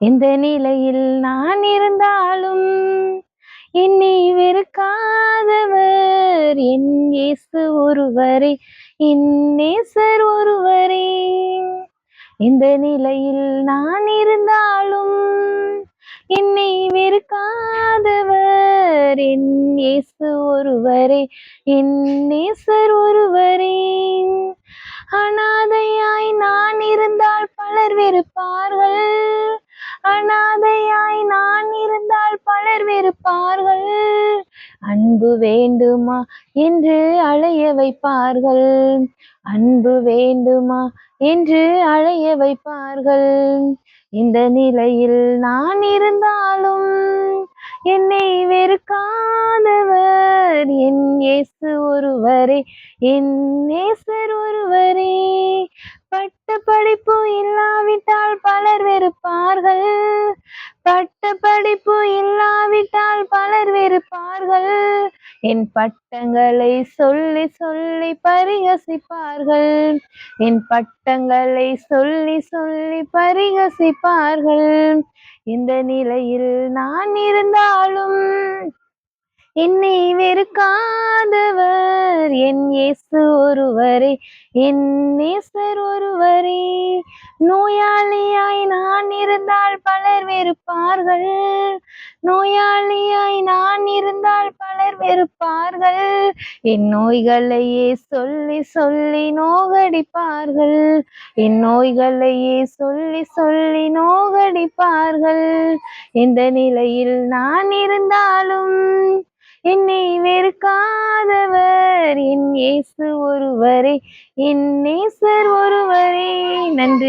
எந்த நிலையில் நான் இருந்தாலும் என்னை வெறுக்காதவர். என் இயேசு ஒருவரே என் நேசர் ஒருவரே. எந்த நிலையில் நான் இருந்தாலும் என்னை வெறுக்காதவர். என் இயேசு ஒருவரே என் நேசர் ஒருவரே. அனாதையாய் நான் இருந்தால் பலர் வெறுப்பார். அனாதையாய் நான் இருந்தால் பலர் வெறுப்பார்கள். அன்பு வேண்டுமா என்று அழைய வைப்பார்கள். அன்பு வேண்டுமா என்று அழைய வைப்பார்கள். இந்த நிலையில் நான் இருந்தாலும் என்னை வெறுக்காதவர். என் இயேசு ஒருவரே என் நேசர் ஒருவர். பலர் வெறுப்பார்கள். பட்ட படிப்பு இல்லாவிட்டால் பலர் வெறுப்பார்கள். என் பட்டங்களை சொல்லி சொல்லி பரிகசிப்பார்கள். என் பட்டங்களை சொல்லி சொல்லி பரிகசிப்பார்கள். இந்த நிலையில் நான் இருந்தாலும் என்னை வெறுக்கா என் இயேசு ஒருவரே என் நேசர் ஒருவரே. நோயாளியாய் நான் இருந்தால் பலர் வெறுப்பார்கள். நோயாளியாய் நான் இருந்தால் பலர் வெறுப்பார்கள். என் நோய்களையே சொல்லி சொல்லி நோகடிப்பார்கள். என் நோய்களையே சொல்லி சொல்லி நோகடிப்பார்கள். இந்த நிலையில் நான் இருந்தாலும் என்னை வெறுக்கா என் இயேசு ஒருவரே என் நேசர் ஒருவரே. நன்றி.